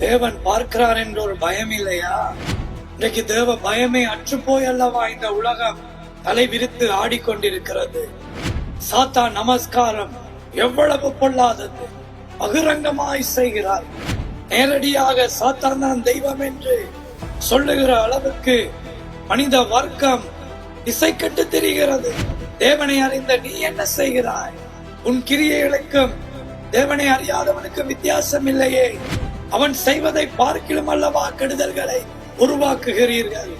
தேவன் பார்க்கிறார் என்ற ஒரு பயம் இல்லையா? இன்றைக்கு தேவ பயமே அற்றுப்போய் அல்லவா இந்த உலகம்? தலை விரித்து ஆடிக்கொண்டிருக்கிறது. சாத்தா நமஸ்காரம் எவ்வளவு பொல்லாதது. பகிரங்கமாய் செய்கிறார். நேரடியாக சாத்தான் தான் தெய்வம் என்று சொல்லுகிற அளவுக்கு மனித வர்க்கம் திசை கட்டு தெரிகிறது. தேவனை அறிந்த நீ என்ன செய்கிறாய்? உன் கிரியைகளுக்கும் தேவனை அறியாதவனுக்கு வித்தியாசம் இல்லையே. அவன் செய்வதை பார்க்கிலும் அல்லவா கெடுதல்களை உருவாக்குகிறீர்கள்?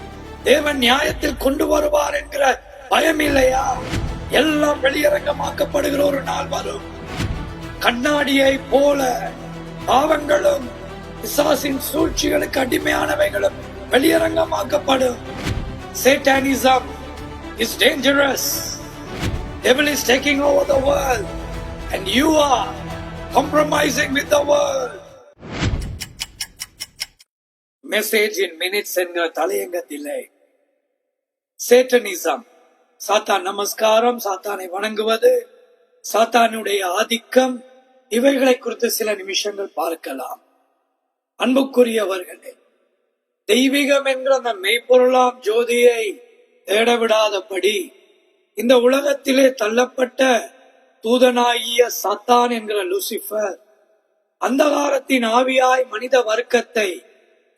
தேவன் நியாயத்தில் கொண்டு வருவார் என்கிற பயம் இல்லையா எல்லாம் வெளியரங்கமாக்கப்படுகிற ஒரு நாள் வரும். கண்ணாடியை போல பாவங்களும் பிசாசின் சூழ்ச்சிகளுக்கு அடிமையானவைகளும் வெளியரங்கமாக்கப்படும். Satanism is dangerous devil is taking over the world and you are compromising with the world. Message in minutes என்கிற தலையங்கத்திலே. சேட்டனிசம் சாத்தான் நமஸ்காரம் சாத்தானை வணங்குவது சாத்தானுடைய ஆதிக்கம் இவைகளை குறித்து சில நிமிஷங்கள் பார்க்கலாம். அன்புக்குரியவர்களே தெய்வீகம் என்கிற அந்த மெய்ப்பொருளாம் ஜோதியை தேடவிடாதபடி இந்த உலகத்திலே தள்ளப்பட்ட தூதனாகிய சாத்தான் என்கிற லூசிபர் அந்தகாரத்தின் ஆவியாய் மனித வர்க்கத்தை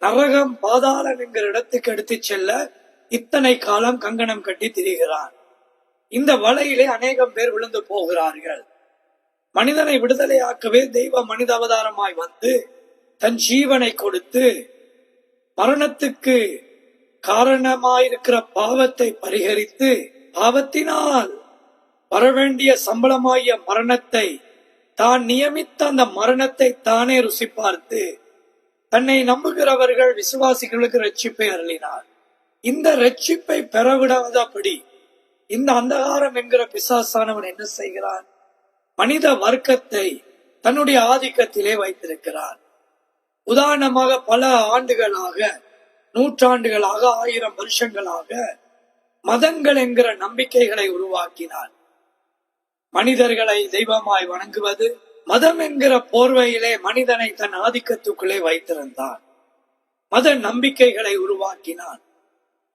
நரகம் பாதாளம் என்கிற இடத்துக்கு எடுத்துச் செல்ல இத்தனை காலம் கங்கணம் கட்டி திரிகிறார். இந்த வலையிலே அநேகம் பேர் விழுந்து போகிறார்கள். மனிதனை விடுதலையாக்கவே தெய்வ மனித அவதாரமாய் வந்து தன் ஜீவனை கொடுத்து மரணத்துக்கு காரணமாயிருக்கிற பாவத்தை பரிகரித்து பாவத்தினால் வரவேண்டிய சம்பளமாகிய மரணத்தை தான் நியமித்த அந்த மரணத்தை தானே ருசி பார்த்து தன்னை நம்புகிறவர்கள் விசுவாசிகளுக்கு ரட்சிப்பை அருளினார். இந்த ரட்சிப்பை பெறவிடாதபடி இந்த அந்தகாரம் என்கிற பிசாசானவன் என்ன செய்கிறான்? மனித வர்க்கத்தை தன்னுடைய ஆதிக்கத்திலே வைத்திருக்கிறான். உதாரணமாக பல ஆண்டுகளாக நூற்றாண்டுகளாக ஆயிரம் வருஷங்களாக மதங்கள் என்கிற நம்பிக்கைகளை உருவாக்கினான். மனிதர்களை தெய்வமாய் வணங்குவது மதம் என்கிற போர்வையிலே மனிதனை தன் ஆதிக்கத்துக்குள்ளே வைத்திருந்தான். மத நம்பிக்கைகளை உருவாக்கினான்.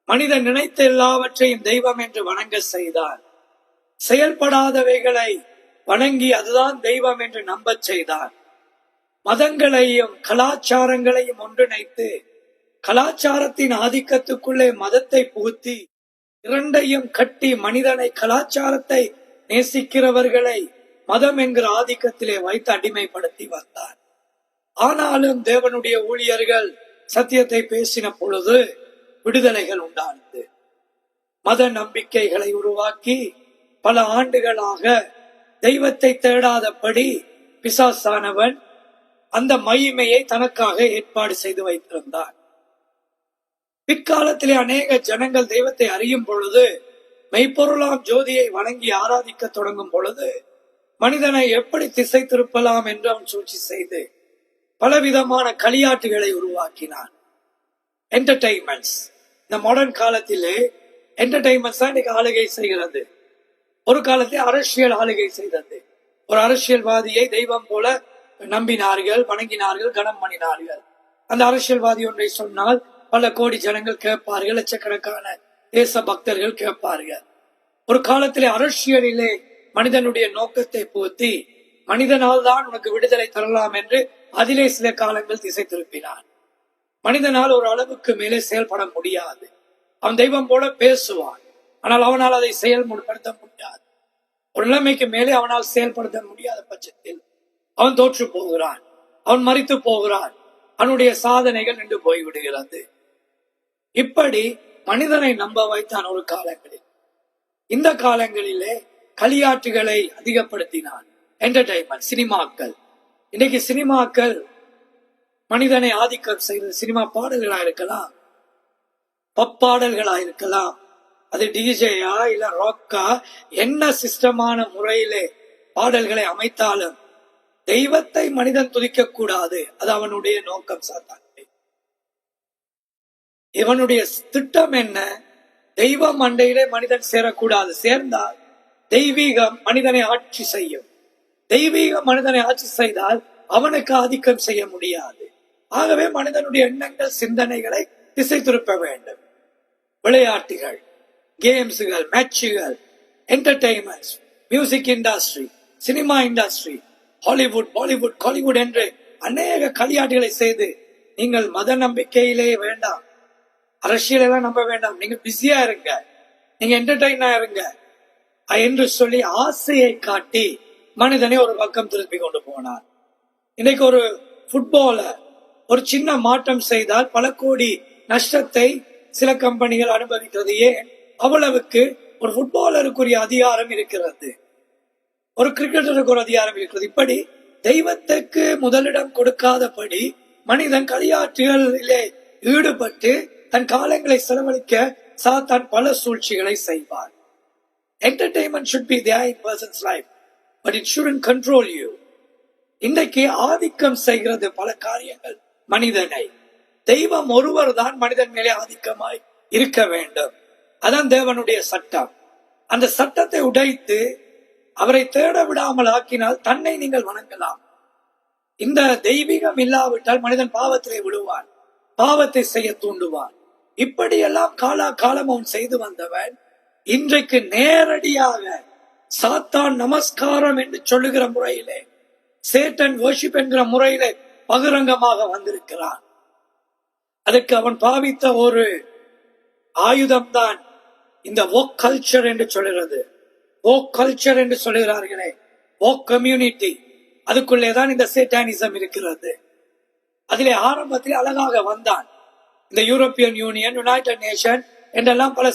மனிதன் நினைத்த எல்லாவற்றையும் தெய்வம் என்று வணங்க செய்தான். செயல்படாதவைகளை வணங்கி அதுதான் தெய்வம் என்று நம்பச் செய்தான். மதங்களையும் கலாச்சாரங்களையும் ஒன்றிணைத்து கலாச்சாரத்தின் ஆதிக்கத்துக்குள்ளே மதத்தை புகுத்தி இரண்டையும் கட்டி மனிதனை கலாச்சாரத்தை நேசிக்கிறவர்களை மதம் என்கிற ஆதிக்கத்திலே வைத்து அடிமைப்படுத்தி வந்தார். ஆனாலும் தேவனுடைய ஊழியர்கள் சத்தியத்தை பேசின பொழுது விடுதலைகள் உண்டானது. மத நம்பிக்கைகளை உருவாக்கி பல ஆண்டுகளாக தெய்வத்தை தேடாதபடி பிசாசானவன் அந்த மகிமையை தனக்காக ஏற்பாடு செய்து வைத்திருந்தார். பிற்காலத்திலே அநேக ஜனங்கள் தெய்வத்தை அறியும் பொழுது மெய்ப்பொருளாம் ஜோதியை வணங்கி ஆராதிக்க தொடங்கும் பொழுது மனிதனை எப்படி திசை திருப்பலாம் என்று அவன் சூழ்ச்சி செய்து பலவிதமான களியாட்டுகளை உருவாக்கினான். என்டர்டைன்மெண்ட்ஸ் இந்த மாடர்ன் காலத்திலே என்டர்டைன்மெண்ட்ஸ் தான் இன்னைக்கு ஆளுகை செய்கிறது. ஒரு காலத்தில் அரசியல் ஆளுகை செய்தது. ஒரு அரசியல்வாதியை தெய்வம் போல நம்பினார்கள் வணங்கினார்கள் கனம் பண்ணினார்கள். அந்த அரசியல்வாதி ஒன்றை சொன்னால் பல கோடி ஜனங்கள் கேட்பார்கள் லட்சக்கணக்கான தேச பக்தர்கள் கேட்பார்கள். ஒரு காலத்திலே அரசியலிலே மனிதனுடைய நோக்கத்தை புகுத்தி மனிதனால் தான் உனக்கு விடுதலை தரலாம் என்று அதிலே சில காலங்கள் திசை திருப்பினான் மனிதனால் ஒரு அளவுக்கு மேலே செயல்பட முடியாது. அவன் தெய்வம் போல பேசுவான். ஆனால் அவனால் அதை செயல்முறைப்படுத்த முடியாது. ஒரு நிலைமைக்கு மேலே அவனால் செயல்படுத்த முடியாத பட்சத்தில் அவன் தோற்று போகிறான். அவன் மறித்து போகிறான். அவனுடைய சாதனைகள் நின்று போய்விடுகிறது. இப்படி மனிதனை நம்ப வைத்தான் ஒரு காலங்களில். இந்த காலங்களிலே களியாட்டுகளை அதிகப்படுத்தினான் என்டர்டைன்மெண்ட் சினிமாக்கள். இன்னைக்கு சினிமாக்கள் மனிதனை ஆதிக்கம் செய்த சினிமா பாடல்களா இருக்கலாம் பப்பாடல்களா இருக்கலாம். அது டிஜேயா இல்ல ராக்கா என்ன சிஸ்டமான முறையிலே பாடல்களை அமைத்தாலும் தெய்வத்தை மனிதன் துதிக்க கூடாது. அது அவனுடைய நோக்கம் சாத்தான் இவனுடைய திட்டம் என்ன? தெய்வம் அண்டையிலே மனிதன் சேரக்கூடாது. சேர்ந்தால் தெய்வீகம் மனிதனை ஆட்சி செய்யும். தெய்வீக மனிதனை ஆட்சி செய்தால் அவனுக்கு ஆதிக்கம் செய்ய முடியாது. ஆகவே மனிதனுடைய எண்ணங்கள் சிந்தனைகளை திசை திருப்ப வேண்டும். விளையாட்டுகள் கேம்ஸுகள் மேட்சுகள் entertainments music industry cinema industry Hollywood Bollywood Kollywood என்று அநேக களியாட்டுகளை செய்து நீங்கள் மத நம்பிக்கையிலே வேண்டாம். அரசியலெல்லாம் நம்ப வேண்டாம். நீங்க பிஸியா இருங்க. நீங்க என்டர்டைனா இருங்க. என்று சொல்லி ஆசையை காட்டி மனிதனை ஒரு பக்கம் திருப்பி கொண்டு போனார். இன்னைக்கு ஒரு ஃபுட்பால ஒரு சின்ன மாற்றம் செய்தால் பல கோடி நஷ்டத்தை சில கம்பெனிகள் அனுபவிக்கிறது ஏன்? அவ்வளவுக்கு ஒரு ஃபுட்பாலருக்குரிய அதிகாரம் இருக்கிறது. ஒரு கிரிக்கெட்டருக்கு ஒரு அதிகாரம் இருக்கிறது. இப்படி தெய்வத்துக்கு முதலிடம் கொடுக்காதபடி மனிதன் களியாற்றுகளிலே ஈடுபட்டு தன் காலங்களை செலவழிக்க சாத்தான் பல சூழ்ச்சிகளை செய்வார். Entertainment should be there in person's life but it shouldn't control you இன்றைக்கு ஆதிக்கம் செய்கிறது பல காரியங்கள் மனிதனை. தெய்வம் ஒருவர் தான் மனிதன் மேலே ஆதிக்கமாய் இருக்க வேண்டும். அதான் தேவனுடைய சட்டம். அந்த சட்டத்தை உடைத்து அவரை தேட விடாமல் ஆக்கினால் தன்னை நீங்கள் வணங்கலாம். இந்த தெய்வீகம் இல்லாவிட்டால் மனிதன் பாவத்திலே விடுவான் பாவத்தை செய்ய தூண்டுவான். இப்படியெல்லாம் காலா காலம் அவன் செய்து வந்தவன் இன்றைக்கு நேரடியாக சாத்தான் நமஸ்காரம் என்று சொல்லுகிற முறையிலே சேட்டன் வர்ஷிப் என்கிற முறையிலே பகிரங்கமாக வந்திருக்கிறான். அதற்கு அவன் பாவித்த ஒரு ஆயுதம்தான் இந்த ஓக் கல்ச்சர் என்று சொல்லுகிறது. ஓ கல்ச்சர் என்று சொல்லுகிறார்களே ஓ கம்யூனிட்டி அதுக்குள்ளே தான் இந்த சேட்டானிசம் இருக்கிறது. அதிலே ஆரம்பத்தில் அழகாக வந்தான். இந்த யூரோப்பியன் யூனியன் யுனைடெட் நேஷன் என்றெல்லாம் பல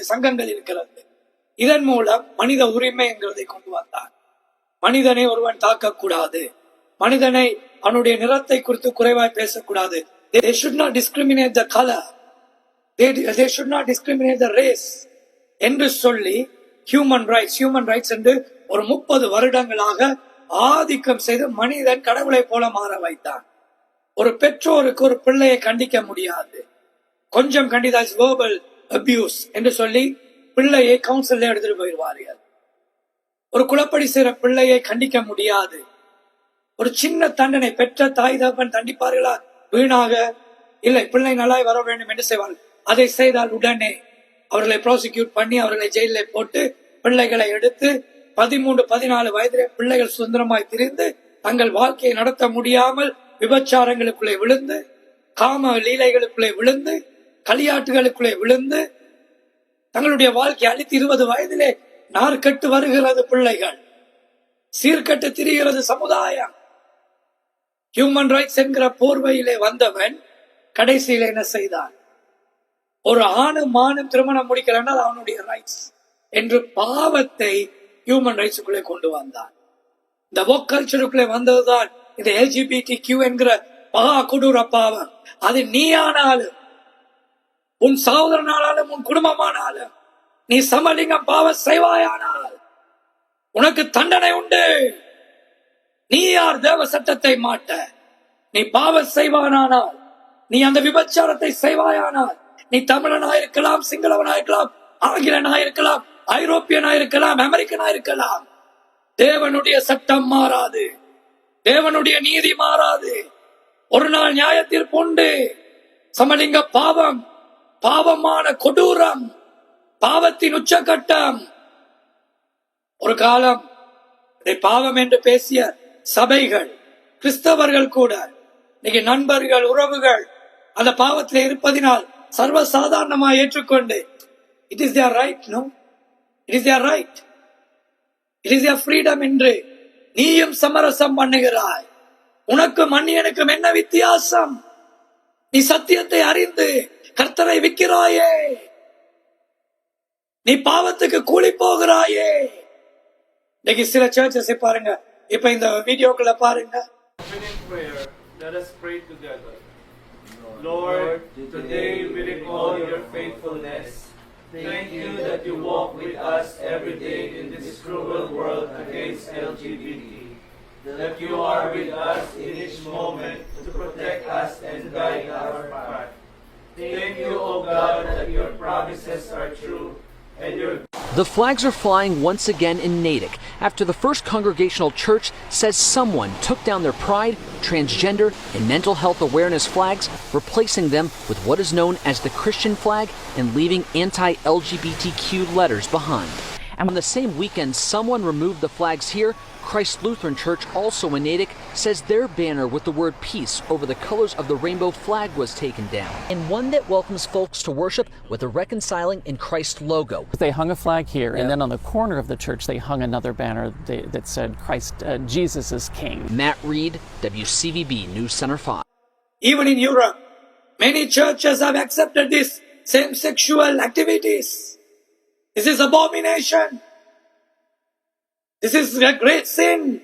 சங்கங்கள் இருக்கிறது. இதன் மூலம் மனித உரிமை என்கிறதை கொண்டு வந்தான். மனிதனை ஒருவன் தாக்கக்கூடாது. மனிதனை அவனுடைய நிறத்தை குறித்து குறைவாய் பேசக்கூடாது. They should not discriminate the color. They, they should not discriminate the race. என்று சொல்லி ஹியூமன் ரைட்ஸ் ஹியூமன் ரைட்ஸ் என்று ஒரு முப்பது வருடங்களாக ஆதிக்கம் செய்து மனிதன் கடவுளை போல மாற வைத்தான். ஒரு பெற்றோருக்கு ஒரு பிள்ளையை கண்டிக்க முடியாது. கொஞ்சம் கண்டிதாஸ் வேர்பல் அபியூஸ் என்று சொல்லி பிள்ளையை கவுன்சில் எடுத்துட்டு போயிடுவார்கள். ஒரு குளப்படி செய்கிற பிள்ளையை கண்டிக்க முடியாது. ஒரு சின்ன தண்டனை பெற்ற தாய் தகப்பன் தண்டிப்பார்களா? வீணாக. இல்லை பிள்ளை நல்லாய் வர வேண்டும் என்று செய்வார்கள். அதை செய்தால் உடனே அவர்களை ப்ராசிக்யூட் பண்ணி அவர்களை ஜெயிலில் போட்டு பிள்ளைகளை எடுத்து பதிமூன்று பதினாலு வயதிலே பிள்ளைகள் சுதந்திரமாய் திரிந்து தங்கள் வாழ்க்கையை நடத்த முடியாமல் விபச்சாரங்களுக்குள்ளே விழுந்து காம லீலைகளுக்குள்ளே விழுந்து களியாட்டுகளுக்குள்ளே விழுந்து தங்களுடைய வாழ்க்கை அழித்து இருபது வயதிலே நார்கட்டு வருகிறது பிள்ளைகள். சீர்கட்டு திரிகிறது சமுதாயம். ஹியூமன் ரைட்ஸ் என்கிற போர்வையிலே வந்தவன் கடைசியில் என்ன செய்தான்? ஒரு ஆணும் மானும் திருமணம் முடிக்கலன்னா அவனுடைய ரைட்ஸ் என்று பாவத்தை ஹியூமன் ரைட்ஸுக்குள்ளே கொண்டு வந்தான். இந்த ஒர்க் கல்ச்சருக்குள்ளே வந்ததுதான் இந்த எல்ஜிபிடி கியூ என்கிற மகா கொடூர பாவம். அது நீயானாலும் உன் சகோதரனாலும் உன் குடும்பமானாலும் நீ சமலிங்கம் பாவம் செய்வாயானால் உனக்கு தண்டனை உண்டு. நீ யார் தேவ சட்டத்தை மாட்ட? நீ பாவம் செய்வானானால் நீ அந்த விபச்சாரத்தை செய்வாயானால் நீ தமிழனாயிருக்கலாம் சிங்களவனாயிருக்கலாம் ஆங்கிலனாயிருக்கலாம் ஐரோப்பியனாயிருக்கலாம் அமெரிக்கனாயிருக்கலாம். தேவனுடைய சட்டம் மாறாது. தேவனுடைய நீதி மாறாது. ஒரு நாள் நியாயத்திற்கு உண்டு. சமலிங்க பாவம் பாவமான கொடூரம் பாவத்தின் உச்சகட்டம். ஒரு காலம் இதை பாவம் என்று பேசிய சபைகள் கிறிஸ்தவர்கள் கூட இன்னைக்கு நண்பர்கள் உறவுகள் அந்த பாவத்தில் இருப்பதினால் சர்வசாதாரணமாக ஏற்றுக்கொண்டு it is their right no it is their right it is their freedom என்று நீயும் சமரசம் பண்ணுகிறாய். உனக்கும் அந்நியனுக்கும் என்ன வித்தியாசம்? நீ சத்தியத்தை அறிந்து கர்த்தரை விற்கிறாயே நீ பாவத்துக்கு கூலி போகிறாயே இன்னைக்கு சில சர்ச்சஸ் பாருங்க இப்ப இந்த வீடியோக்குள்ள பாருங்க Opening prayer, let us pray together. Lord, today we recall your faithfulness. Thank you that you walk with us every day in this cruel world against LGBT. That you are with us in each moment to protect us and guide our path. Thank you, O God, that your promises are true and your The flags are flying once again in Natick after the First Congregational Church says someone took down their pride, transgender, and mental health awareness flags, replacing them with what is known as the Christian flag and leaving anti LGBTQ letters behind. And on the same weekend someone removed the flags here, Christ Lutheran Church, also in Natick, says their banner with the word peace over the colors of the rainbow flag was taken down. And one that welcomes folks to worship with a reconciling in Christ logo. They hung a flag here, and then on the corner of the church, they hung another banner they, that said "Christ, uh, Jesus is King." Matt Reed, WCVB News Center 5. Even in Europe, many churches have accepted this same sexual activities. This is abomination. This is a great sin.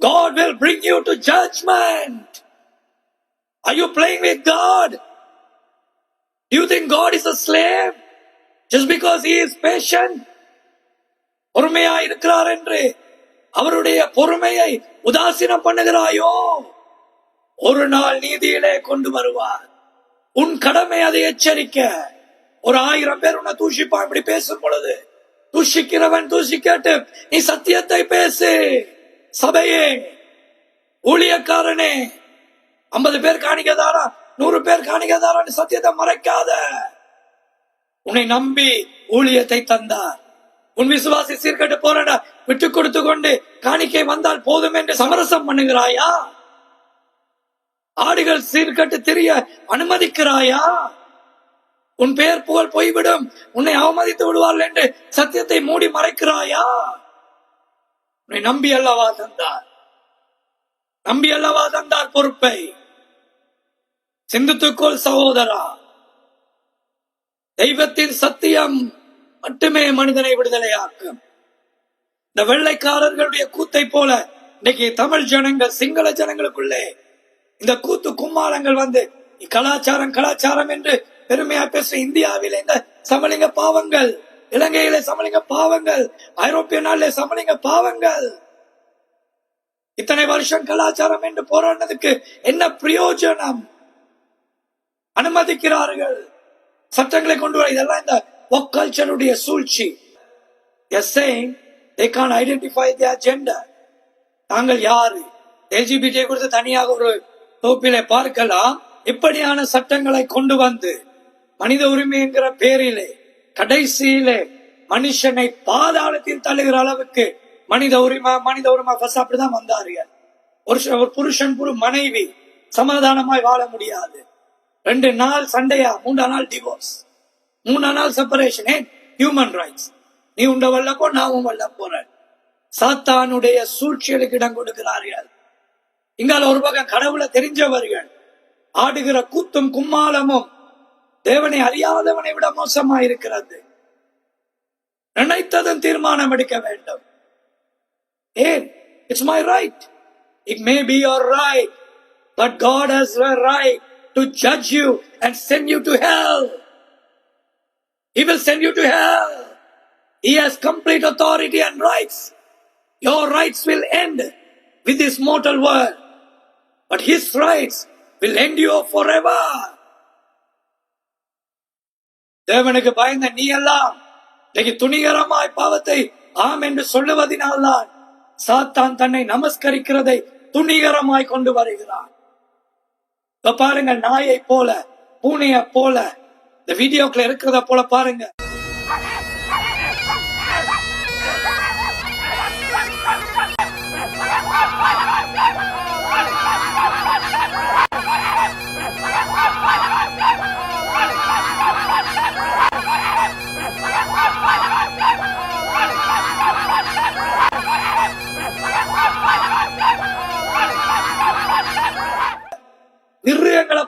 God will bring you to judgment. Are you playing with God? Do you think God is a slave just because he is patient? பொறுமையா இருக்கிறார் என்று அவருடைய பொறுமையை உதாசீனம் பண்ணுகிறாயோ ஒரு நாள் நீதியிலே கொண்டு வருவார் உன் கடமை அதை எச்சரிக்க ஒரு ஆயிரம் பேர் உன்னை தூஷிப்பான் இப்படி பேசும் பொழுது தூஷிக்கிறவன் தூஷிக்கட்டு நீ சத்தியத்தை பேசு. சபையே ஊழியக்காரனே. ஐம்பது பேர் காணிக்கதாரா? நூறு பேர் காணிக்கதாரான்னு சத்தியத்தை மறைக்காத. உன்னை நம்பி ஊழியத்தை தந்தார். உன் விசுவாசி சீர்கட்டு போறடா. விட்டு கொடுத்து கொண்டு காணிக்கை வந்தால் போதும் என்று சமரசம் பண்ணுகிறாயா? ஆடுகள் சீர்கட்டு தெரிய அனுமதிக்கிறாயா? உன் பெயர் புகழ் போய்விடும். உன்னை அவமதித்து விடுவார்கள் என்று சத்தியத்தை மூடி மறைக்கிறாயா? உன்னை நம்பி அல்லவா தந்தார்? நம்பி அல்லவா தந்தார் பொறுப்பை? சிந்தித்துக்கோள் சகோதரா தெய்வத்தின் சத்தியம் மட்டுமே மனிதனை விடுதலையாக்கும். இந்த வெள்ளைக்காரர்களுடைய கூத்தை போல இன்னைக்கு தமிழ் ஜனங்கள் சிங்கள ஜனங்களுக்குள்ளே இந்த கூத்து கும்மாளங்கள் வந்து கலாச்சாரம் கலாச்சாரம் என்று பெருமையா பேசுற இந்தியாவில் இந்த சமலிங்க பாவங்கள் இலங்கையில சமலிங்க பாவங்கள் ஐரோப்பிய நாளில் சமலிங்க பாவங்கள். இத்தனை வருஷம் கலாச்சாரம் என்று போராடினதுக்கு என்ன பிரயோஜனம்? அனுமதிக்கிறார்கள். சட்டங்களை கொண்டு வர இதெல்லாம் இந்த ஒக் கல்ச்சருடைய சூழ்ச்சி. Yes they can identify their gender. நாங்கள் யாரு? எல்ஜிபிடி குறித்து தனியாக ஒரு தொகுப்பிலே பார்க்கலாம். இப்படியான சட்டங்களை கொண்டு வந்து மனித உரிமைங்கிற பேரிலே கடைசியிலே மனுஷனை பாதாளத்தில் தள்ளுகிற அளவுக்கு மனித உரிமை மனித உரிமை ஃபர்ஸ்ட் அப்படிதான் வந்தார்கள் ஒரு ஒரு புருஷன் ஒரு மனைவி சமாதானமாய் வாழ முடியாது. ரெண்டு நாள் சண்டையா மூன்றா நாள் டிவோர்ஸ் மூணா நாள் செப்பரேஷன் ஏன்? ஹியூமன் ரைட்ஸ் நீ உண்ட வல்லப்போ நாவும் வல்ல போறேன் சாத்தானுடைய சூழ்ச்சிகளுக்கு இடம் கொடுக்கிறார்கள். இங்கால ஒரு பக்கம் கடவுளை தெரிஞ்சவர்கள் ஆடுகிற கூத்தும் கும்மாளமும் தேவனை அறியாதவனை விட மோசமா இருக்கிறது நினைத்ததும் தீர்மானம் எடுக்க வேண்டும் ஏன் it's my right it may be your right but God has right to judge you and sent you to hell He will send you to hell. He has complete authority and rights. Your rights will end with this mortal world, but His rights will endure forever. தேவனுக்கு பயந்த நீ எல்லாம் இன்னைக்கு துணிகரமாய் பாவத்தை ஆம் என்று சொல்லுவதினால்தான் சாத்தான் தன்னை நமஸ்கரிக்கிறதை துணிகரமாய் கொண்டு வருகிறான். இப்ப பாருங்க நாயை போல பூனைய போல இந்த வீடியோக்குள்ள இருக்கிறத போல பாருங்க.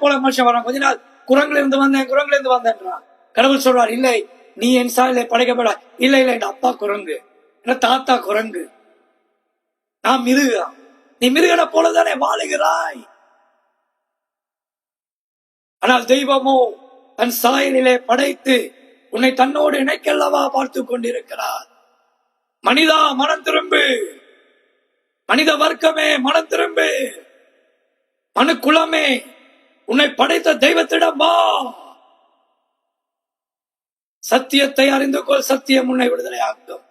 போல மனுஷன் வரான். கொஞ்ச நாள் குரங்குல இருந்து வந்தேன் குரங்குல இருந்து வந்தேன்றான். கடவுள் சொல்றார் இல்லை நீ என் சாயலை படைக்கப்பட இல்லை இல்லை என் அப்பா குரங்கு. என் தாத்தா குரங்கு. நான் மிருகம். நீ மிருகனை போலதானே வாழுகிறாய்? ஆனால் தெய்வமோ தன் சாயலிலே படைத்து உன்னை தன்னோடு இணைக்கல்லவா பார்த்து கொண்டிருக்கிறார். மனிதா மனம் திரும்பு. மனித வர்க்கமே மனம் திரும்பு. மனு குலமே உன்னை படைத்த தெய்வத்திடம் வா. சத்தியத்தை அறிந்து கொள் சத்தியம் உன்னை விடுதலையாக்கும்.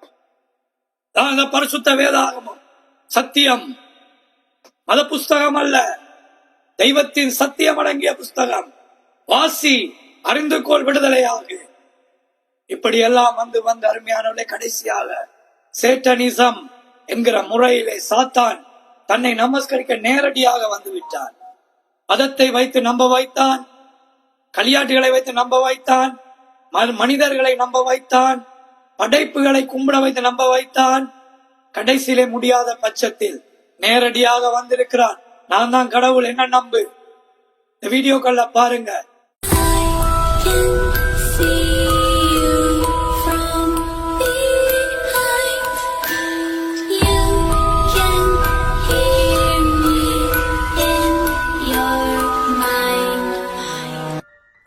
தான் இந்த பரிசுத்த வேதாகமம் சத்தியம். மத புஸ்தகம் அல்ல. தெய்வத்தின் சத்தியம் அடங்கிய புஸ்தகம். வாசி அறிந்து கொள் விடுதலையாகு. இப்படியெல்லாம் வந்து வந்து அருமையானவர்களே கடைசியாக சேட்டனிசம் என்கிற முறையிலே சாத்தான் தன்னை நமஸ்கரிக்க நேரடியாக வந்து விட்டான். மதத்தை வைத்து நம்ப வைத்தான். களியாட்டுகளை வைத்து நம்ப வைத்தான். மனிதர்களை நம்ப வைத்தான். படைப்புகளை கும்பிட வைத்து நம்ப வைத்தான். கடைசியிலே முடியாத பட்சத்தில் நேரடியாக வந்திருக்கிறான். நான் தான் கடவுள் என்ன நம்பு? இந்த வீடியோக்கள்ல பாருங்க.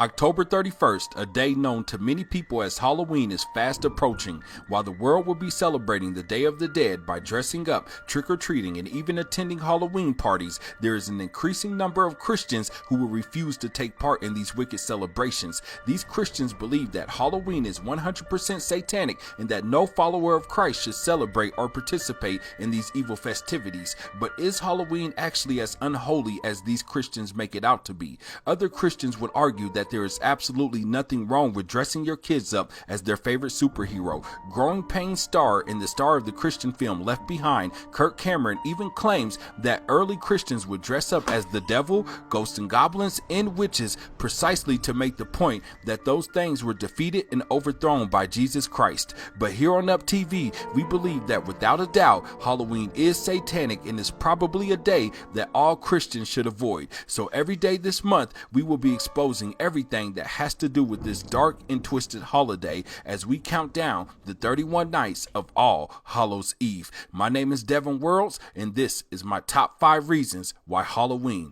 October 31st, a day known to many people as Halloween, is fast approaching. While the world will be celebrating the Day of the Dead by dressing up, trick or treating, and even attending Halloween parties, there is an increasing number of Christians who will refuse to take part in these wicked celebrations. These Christians believe that Halloween is 100% satanic and that no follower of Christ should celebrate or participate in these evil festivities. But is Halloween actually as unholy as these Christians make it out to be? Other Christians would argue that there is absolutely nothing wrong with dressing your kids up as their favorite superhero. Growing pain star in the star of the Christian film Left Behind, Kirk Cameron even claims that early Christians would dress up as the devil, ghosts and goblins, and witches precisely to make the point that those things were defeated and overthrown by Jesus Christ. But here on Up TV, we believe that without a doubt, Halloween is satanic and is probably a day that all Christians should avoid. So every day this month, we will be exposing everything that has to do with this dark and twisted holiday as we count down the 31 nights of All Hallows Eve. My name is Devin Worlds, and this is my top five reasons why Halloween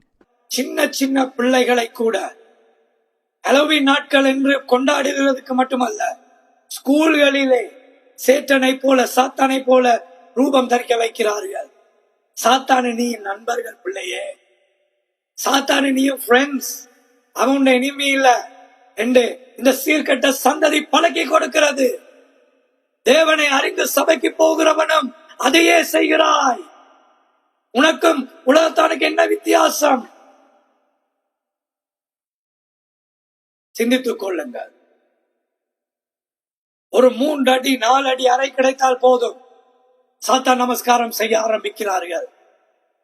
சின்ன சின்ன பிள்ளைகளை கூட ஹலோவின் நாட்கள் என்று கொண்டாடுகிறதுக்கு மட்டுமல்ல ஸ்கூல்களிலே சேட்டனை போல சாத்தானை போல ரூபம் தரிக்க வைக்கிறார்கள் சாத்தானு நீ நண்பர்கள் பிள்ளையே சாத்தானு நீயும் ஃப்ரெண்ட்ஸ் அவன் இனிமே இல்ல என்று இந்த சீர்கெட்ட சந்ததி பழக்கி கொடுக்கிறது. தேவனை அறிந்து சபைக்கு போகிறவனும் அதையே செய்கிறாய். உனக்கும் உலகத்தானுக்கு என்ன வித்தியாசம்? சிந்தித்துக் கொள்ளுங்கள். ஒரு மூன்று அடி நாலு அடி அறை கிடைத்தால் போதும். சாத்தா நமஸ்காரம் செய்ய ஆரம்பிக்கிறார்கள்.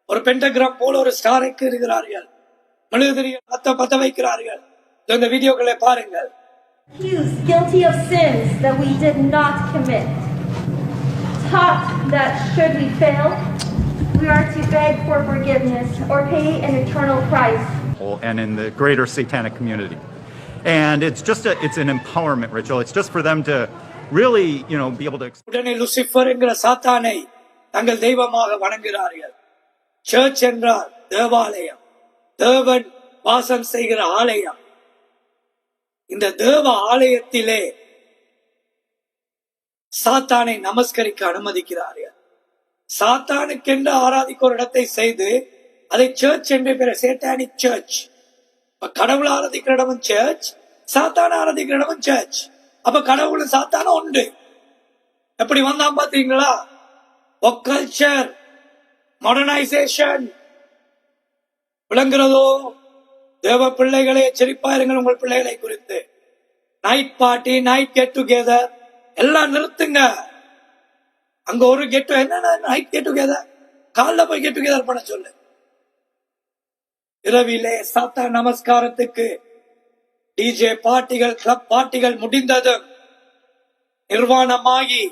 ஒரு பென்டகிராம் போல ஒரு ஸ்டாரை இருக்கிறார்கள் மெழுகுதிரியை பத்த பத்த வைக்கிறார்கள் இதோ இந்த வீடியோக்களை பாருங்கள் accused, guilty of sins that we did not commit. Taught that should we fail, we are to beg for forgiveness or pay an eternal price. and in the greater satanic community. And it's just a, it's an empowerment ritual. It's just for them to really, you know, be able to உடனே lucifer என்கிற சாத்தானை தங்கள் தெய்வமாக வணங்குகிறார்கள் search என்றால் தேவாலயம் தேவன் வாசம் செய்கிற ஆலயம். இந்த தேவ ஆலயத்திலே சாத்தானை நமஸ்கரிக்க அனுமதிக்கிறார்கள் சாத்தானுக்கென்று ஆராதிக்க ஒரு இடத்தை செய்து அதை சர்ச் என்று பெற சேட்டானிக் சர்ச் இப்ப கடவுள் ஆராதிக்கிற இடமும் சர்ச் சாத்தான ஆராதிக்கிற இடமும் சர்ச் அப்ப கடவுள் சாத்தானும் உண்டு. எப்படி வந்தான் பாத்தீங்களா? ஒக்கல்ச்சர் மாடர்னைசேஷன் விளங்குறதோ? தேவ பிள்ளைகளை எச்சரிப்பாருங்கள் உங்கள் பிள்ளைகளை குறித்து. Night party night get together எல்லாம் நிறுத்துங்க. அங்க ஒரு கெட் என்ன நைட் கெட் டுகெதர் காலைல போய் கெட் டுகெதர் பண்ண சொல்லு. இரவிலே சாத்தா நமஸ்காரத்துக்கு டிஜே பார்ட்டிகள் கிளப் பார்ட்டிகள் முடிந்ததும் நிர்வாணமாகி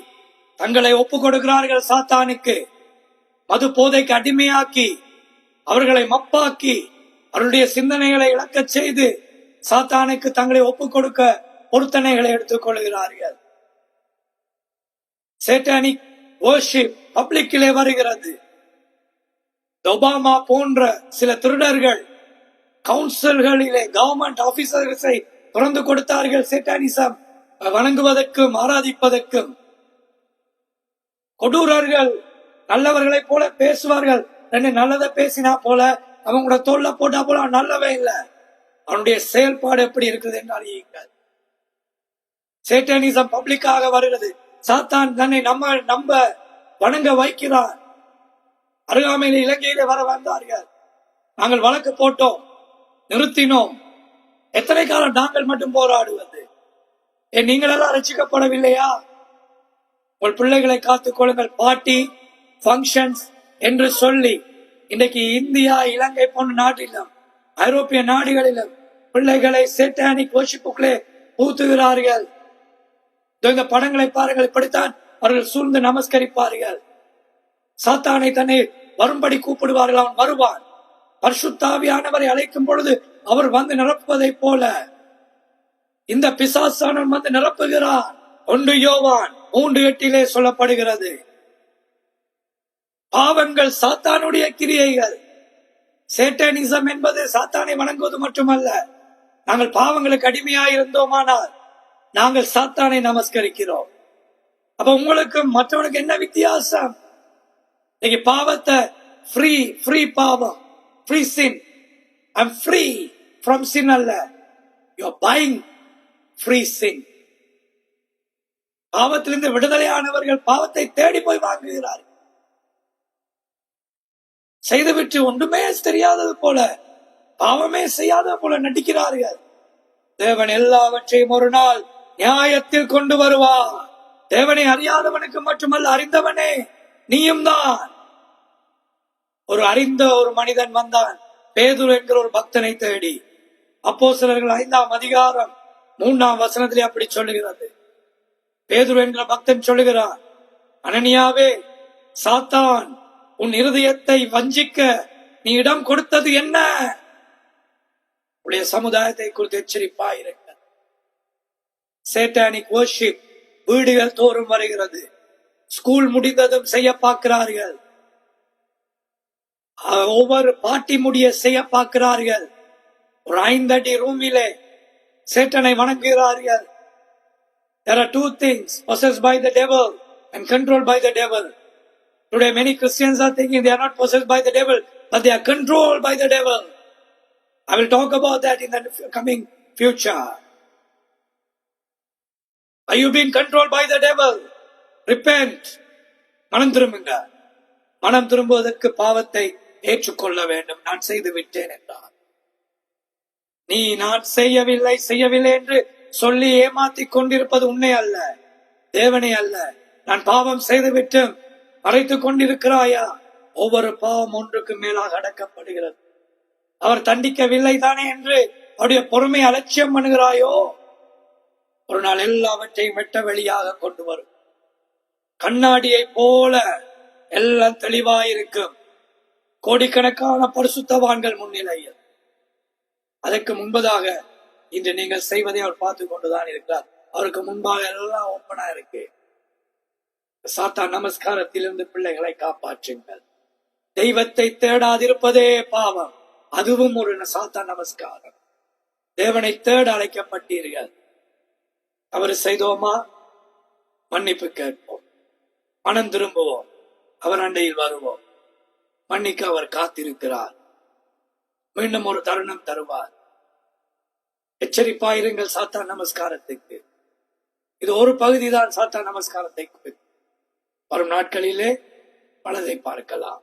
தங்களை ஒப்பு கொடுக்கிறார்கள் சாத்தானுக்கு. மது போதைக்கு அடிமையாக்கி அவர்களை மப்பாக்கி அவருடைய சிந்தனைகளை இழக்க செய்து சாத்தானுக்கு தங்களை ஒப்புக் கொடுக்க பொருத்தனைகளை எடுத்துக் கொள்கிறார்கள். சேட்டானிக் worship பப்ளிக்கிலே வருகிறது. ஒபாமா போன்ற சில திருடர்கள் கவுன்சில்களிலே கவர்மெண்ட் ஆபீசர்ஸை திறந்து கொடுத்தார்கள் சேட்டானிசம் வணங்குவதற்கும் ஆராதிப்பதற்கும். கொடூரர்கள் நல்லவர்களைப் போல பேசுவார்கள். ரெண்டு நல்லதை பேசினா போல அவங்களோட தோல்ல போட்டா போல அவன் நல்லவே இல்லை. அவனுடைய செயல்பாடு எப்படி இருக்குது என்று அறியுங்கள். சேட்டானிசம் பப்ளிக்காக வருகிறது. சாத்தான் தன்னை நம்ம நம்ப வணங்க வைக்கிறான் அருகாமையில் இலங்கையில வர வந்தார்கள். நாங்கள் வழக்கு போட்டோம் நிறுத்தினோம். எத்தனை காலம் நாங்கள் மட்டும் போராடுவது? ஏன் நீங்களெல்லாம் ரசிக்கப்படவில்லையா? உங்கள் பிள்ளைகளை காத்துக் கொள்ளுங்கள். பார்ட்டி ஃபங்க்ஷன்ஸ் என்று சொல்லி இன்றைக்கு இந்தியா இலங்கை போன்ற நாட்டிலும் ஐரோப்பிய நாடுகளிலும் பிள்ளைகளை சேட்டானிக் கோஷிப்புக்களே ஊத்துகிறார்கள். இந்த படங்களை பாருங்கள் இப்படித்தான் அவர்கள் சூழ்ந்து நமஸ்கரிப்பார்கள். சாத்தானை தன்னை வரும்படி கூப்பிடுவார்கள் அவன் வருவான். பரிசுத்தாவியானவரை அழைக்கும் பொழுது அவர் வந்து நிரப்புவதை போல. இந்த பிசாசானவன் வந்து நிரப்புகிறான். ஒன்று யோவான் மூன்று எட்டிலே சொல்லப்படுகிறது. பாவங்கள் சாத்தானுடைய கிரியைகள். சேட்டனிசம் என்பது சாத்தானை வணங்குவது மட்டுமல்ல நாங்கள் பாவங்களுக்கு அடிமையாக இருந்தோமானால் நாங்கள் சாத்தானை நமஸ்கரிக்கிறோம். அப்ப உங்களுக்கு மற்றவனுக்கு என்ன வித்தியாசம்? நீங்க பாவத்தை ஃப்ரீ ஃப்ரீ பாவம் free sin I'm free from sin அல்ல. யூ பைங் ஃப்ரீ சின் பாவத்திலிருந்து விடுதலையானவர்கள் பாவத்தை தேடி போய் வாங்குகிறார்கள். செய்துவிட்டு ஒன்றுமே தெரியாதது போல பாவமே செய்யாதது போல நடிக்கிறார்கள். தேவன் எல்லாவற்றையும் ஒரு நாள் நியாயத்தில் கொண்டு வருவார். தேவனை அறியாதவனுக்கு மட்டுமல்ல அறிந்தவனே நீயும் தான். ஒரு அறிந்த ஒரு மனிதன் வந்தான். பேதுரு என்கிற ஒரு பக்தனை தேடி. அப்போ சிலர்கள் ஐந்தாம் அதிகாரம் மூன்றாம் வசனத்திலே அப்படி சொல்லுகிறது. பேதுரு என்கிற பக்தன் சொல்லுகிறான் அனனியாவே சாத்தான் உன் இருதயத்தை வஞ்சிக்க நீ இடம் கொடுத்தது என்ன? உடைய சமுதாயத்தை குறித்து எச்சரிப்பாயிருக்க சேட்டானிக் worship வீடுகள் தோறும் வருகிறது. ஸ்கூல் முடிந்ததும் செய்ய பார்க்கிறார்கள். ஒவ்வொரு பாட்டி முடிய செய்ய பார்க்கிறார்கள். ஒரு ஐந்தடி ரூமிலே சேட்டனை வணங்குகிறார்கள். There are two things possessed by the devil and controlled by the devil. Today, many Christians are thinking they are not possessed by the devil, but they are controlled by the devil. I will talk about that in the coming future. Are you being controlled by the devil? Repent. மனம் திரும்புங்க மனம் திரும்புவதற்கு பாவத்தை ஏற்றுக்கொள்ள வேண்டும் நான் செய்து விட்டேன் என்றார் நீ நான் செய்யவில்லை செய்யவில்லை என்று சொல்லி ஏமாத்திக் கொண்டிருப்பது உண்மை அல்ல தேவனே அல்ல நான் பாவம் செய்து விட்டேன் மறைத்துக் கொண்டிருக்கிறாயா? ஒவ்வொரு பாவம் ஒன்றுக்கு மேலாக அடக்கப்படுகிறது. அவர் தண்டிக்கவில்லை தானே என்று அவருடைய பொறுமை அலட்சியம் பண்ணுகிறாயோ? ஒரு நாள் எல்லாவற்றையும் வெட்ட வெளியாக கொண்டு வரும். கண்ணாடியை போல எல்லாம் தெளிவாயிருக்கும். கோடிக்கணக்கான பரிசுத்தவான்கள் முன்னிலையில். அதற்கு முன்பதாக இன்று நீங்கள் செய்வதை அவர் பார்த்து கொண்டுதான் இருக்கிறார். அவருக்கு முன்பாக எல்லாம் ஓப்பனா இருக்கு. சாத்தா நமஸ்காரத்திலிருந்து பிள்ளைகளை காப்பாற்றுங்கள். தெய்வத்தை தேடாதிருப்பதே பாவம். அதுவும் ஒரு சாத்தா நமஸ்காரம். தேவனை தேட அழைக்கப்பட்டீர்கள். அவர் செய்தோமா? மன்னிப்பு கேட்போம். மனம் திரும்புவோம். அவர் அண்டையில் வருவோம். மன்னிக்க அவர் காத்திருக்கிறார். மீண்டும் ஒரு தருணம் தருவார். எச்சரிப்பாயிருங்கள் சாத்தா நமஸ்காரத்துக்கு. இது ஒரு பகுதிதான் சாத்தா நமஸ்காரத்தை குறித்து வரும் நாட்களிலே பலதை பார்க்கலாம்.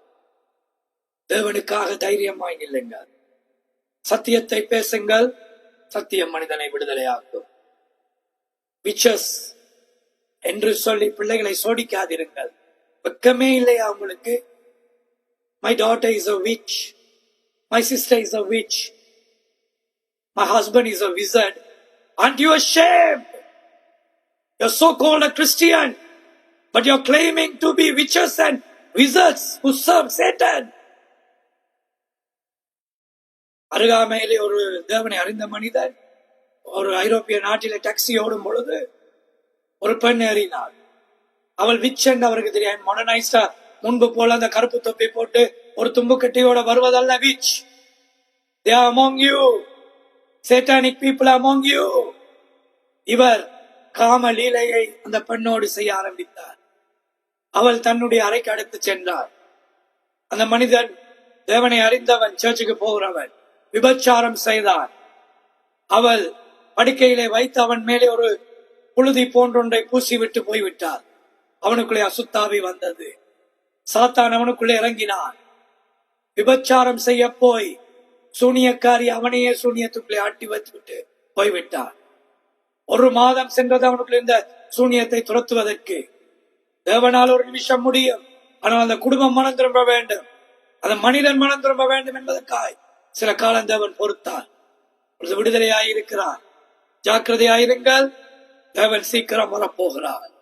தேவனுக்காக தைரியமாய் நில்லுங்கள். சத்தியத்தை பேசுங்கள். சத்தியம் மனிதனை விடுதலையாக்கும். விச்சஸ் என்று சொல்லி பிள்ளைகளை சோடிக்காதிருங்கள் வெக்கமே இல்லையா உங்களுக்கு my daughter is a witch my sister is a witch my husband is a wizard and you ashamed? You so called Christian but you're claiming to be witches and wizards who serve Satan. அருகாமையிலே ஒரு தேவனை அறிந்த மனிதன் ஒரு ஐரோப்பிய நாட்டிலே taxi ஓடும் பொழுது ஒரு பெண் ஏறினாள். அவள் விச் என்று அவருக்கு தெரியும். மொடனைஸ்டா முன்பு போல அந்த கருப்பு தொப்பி போட்டு ஒரு தும்பு கட்டியோட வருவதல்ல witch they among you satanic people among you இவர் காம லீலையை அந்த பெண்ணோடு செய்ய ஆரம்பித்தார். அவள் தன்னுடைய அறைக்கு அடுத்து சென்றார் அந்த மனிதன் தேவனை அறிந்தவன் சர்ச்சுக்கு போகிறவன் விபச்சாரம் செய்தான் அவள் படுக்கையிலே வைத்து அவன் மேலே ஒரு புழுதி போன்றொன்றை பூசி விட்டு போய்விட்டார் அவனுக்குள்ளே அசுத்தாவி வந்தது. சாத்தான் அவனுக்குள்ளே இறங்கினான். விபச்சாரம் செய்ய போய் சூனியக்காரி அவனையே சூனியத்துக்குள்ளே ஆட்டி வைத்துவிட்டு போய்விட்டான். ஒரு மாதம் சென்றது அவனுக்குள்ள இந்த சூனியத்தை துரத்துவதற்கு. தேவனால் ஒரு நிமிஷம் முடியும். ஆனால் அந்த குடும்பம் மனம் திரும்ப வேண்டும். அந்த மனிதன் மனம் திரும்ப வேண்டும் என்பதற்காய் சில காலம் தேவன் பொறுத்தார். விடுதலையாயிருக்கிறார். ஜாக்கிரதையாயிருங்கள். தேவன் சீக்கிரம் வரப்போகிறார்.